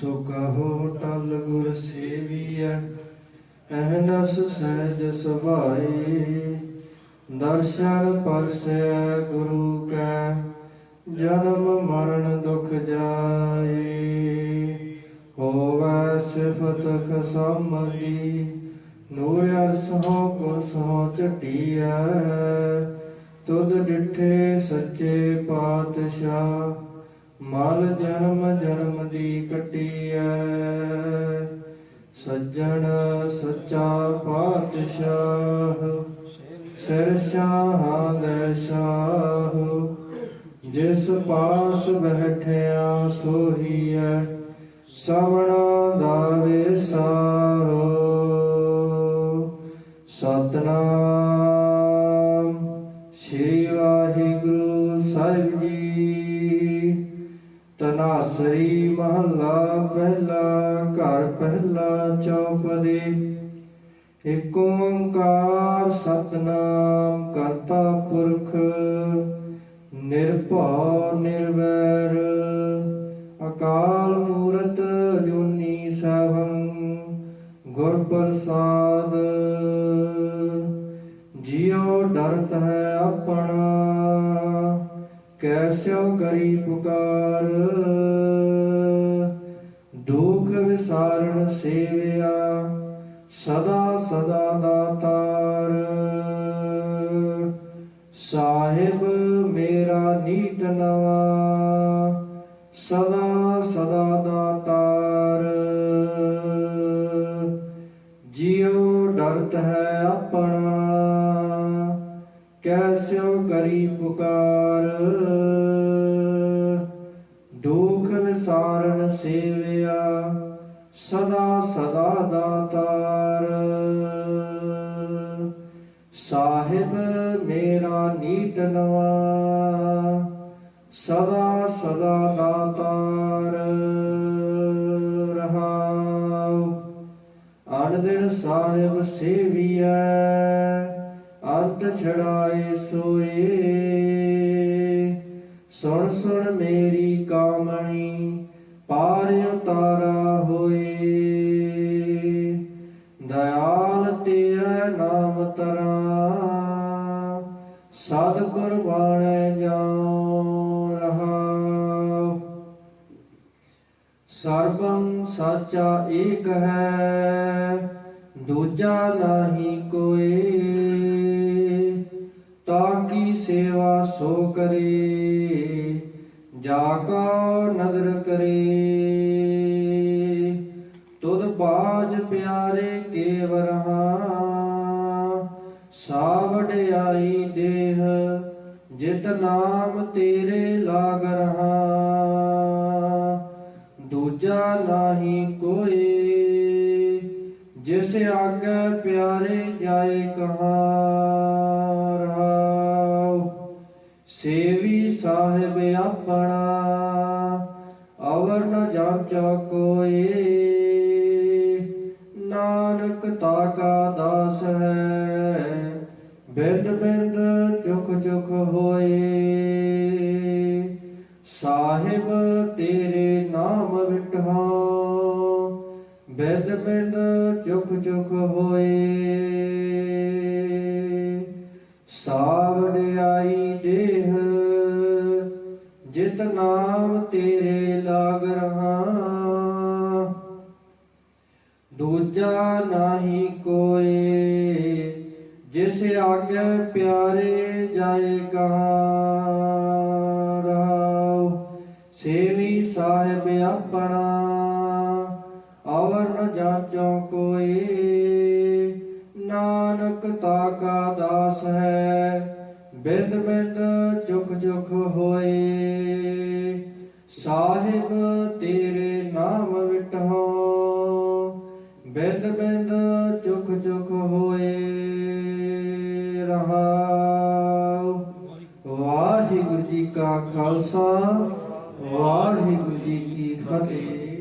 ਸੋ ਕਹੋ ਟਲ ਗੁਰ ਸੇਵੀਐ ਅਹਨਸ ਸਹਿਜ ਸੁਭਾਏ ਦਰਸ਼ਨ ਪਰਸੈ ਗੁਰੂ ਕੈ, ਜਨਮ ਮਰਨ ਦੁਖ ਜਾਏ ਹੋਵੈ ਸਿਫਤ ਖਸਮਦੀ ਨੂਰ ਅਰਸੋਂ ਕੁਰਸੋਂ ਚਟੀਐ ਤੁਧ ਡਿਠੇ ਸੱਚੇ ਪਾਤਸ਼ਾਹ ਮਲ ਜਨਮ ਜਨਮ ਦੀ ਕਟੀਐ, ਸੱਜਣ ਸੱਚਾ ਪਾਤਸ਼ਾਹ, ਸਿਰ ਸ਼ਾਹਾਂ ਦੇ ਸ਼ਾਹ, ਜਿਸ ਪਾਸ ਬੈਠਿਆ ਸੋਹੀਐ, ਸਵਣਾ ਦਾ ਵਿਸਾਹੋ। ਸਤਨਾਮ ਸ੍ਰੀ ਵਾਹਿਗੁਰੂ ਸਾਹਿਬ ਜੀ ਤਨਾਸਰੀ ਮਹੱਲਾ ਪਹਿਲਾ, ਘਰ ਪਹਿਲਾ ਚੌਪਦੀ। ਏਕ ਓੰਕਾਰ ਸਤਨਾਮ ਕਰਤਾ ਪੁਰਖ, ਨਿਰਭਉ ਨਿਰਵੈਰ। ਅਕਾਲ ਮੂਰਤ ਜੁਨੀ ਸਭੰ ਗੁਰ ਪ੍ਰਸਾਦ ਕੈਸਿਉ ਕਰੀ ਪੁਕਾਰ। ਦੁਖ ਵਿਸਾਰਣ ਸੇਵਿਆ, ਸਦਾ ਸਦਾ ਦਾਤਾਰ ਸਾਹਿਬ ਮੇਰਾ ਨੀਤ ਨਵਾ, ਸਦਾ ਸਦਾ ਦਾਤਾਰ ਜਿਉ ਡਰਤ ਹੈ ਸੇਵਿਆ, ਸਦਾ ਸਦਾ ਦਾਤਾਰ। ਸਾਹਿਬ ਮੇਰਾ ਨੀਤ ਨਵਾ, ਸਦਾ ਸਦਾ ਦਾਤਾਰ ਰਹਾਉ। ਅਨ ਸਾਹਿਬ ਸੇਵੀਐ, ਅੰਤ ਛੜਾਏ ਸੋਏ। ਸੁਣ ਸੁਣ ਮੇਰੀ ਕਾਮਣੀ ਪਾਰ ਉਤਾਰਾ ਹੋਏ। ਦਇਆਲ ਤੇਰਾ ਨਾਮ ਤਰਾ। ਸਦ ਗੁਰਬਾਣੈ ਜਾਉ ਰਹਾਉ ਸਰਬੰ ਸਾਚਾ ਏਕ ਹੈ, ਦੂਜਾ ਨਾਹੀ ਪਿਆਰੇ ਕੇਵਰਹਾ ਸਾਵੜਿਆਈ ਦੇਹ, ਜਿਤ ਨਾਮ ਤੇਰੇ ਲਾਗ ਰਹਾ। ਦੂਜਾ ਨਾਹੀ ਕੋਈ ਜਿਸ ਆਗੇ ਪਿਆਰੇ ਜਾਏ ਕਹਾਂ ਰਹਾਉ। ਸੇਵੀ ਸਾਹਿਬ ਆਪਣਾ, ਅਵਰ ਨ ਜਾਂਚਾ ਕੋਈ ਨਾਨਕ ਦਾਸ ਹੈ। ਬਿੰਦ ਬਿੰਦ ਚੁਖ ਚੁਖ ਹੋਏ। ਸਾਹਿਬ ਤੇਰੇ ਨਾਮ ਵਿਟਹਾਂ ਬਿੰਦ ਬਿੰਦ ਚੁਖ ਚੁਖ ਹੋਏ। ਸਾਵੜਿਆਈ ਦੇਹ। ਜਿਤ ਨਾਮ ਤੇਰੇ ਦੂਜਾ ਨਾਹੀ ਕੋਈ ਜਿਸ ਆਗੇ ਪਿਆਰੇ ਜਾਏ ਕਹਾਂ ਰਹਾਉ ਸੇਵੀ ਸਾਹਿਬ ਆਪਣਾ ਅਵਰ ਨ ਜਾਚੋ ਕੋਈ ਨਾਨਕ ਤਾਕਾ ਦਾਸ ਹੈ, ਬਿੰਦ ਬਿੰਦ ਚੁਖ ਚੁਖ ਹੋਏ। ਸਾਹਿਬ ਤੇਰੇ ਬਿੰਦ ਬਿੰਦ ਚੁਖ ਚੁਖ ਹੋਏ ਰਹਾਉ। ਵਾਹਿਗੁਰੂ ਜੀ ਕਾ ਖਾਲਸਾ ਵਾਹਿਗੁਰੂ ਜੀ ਕੀ ਫਤਿਹ।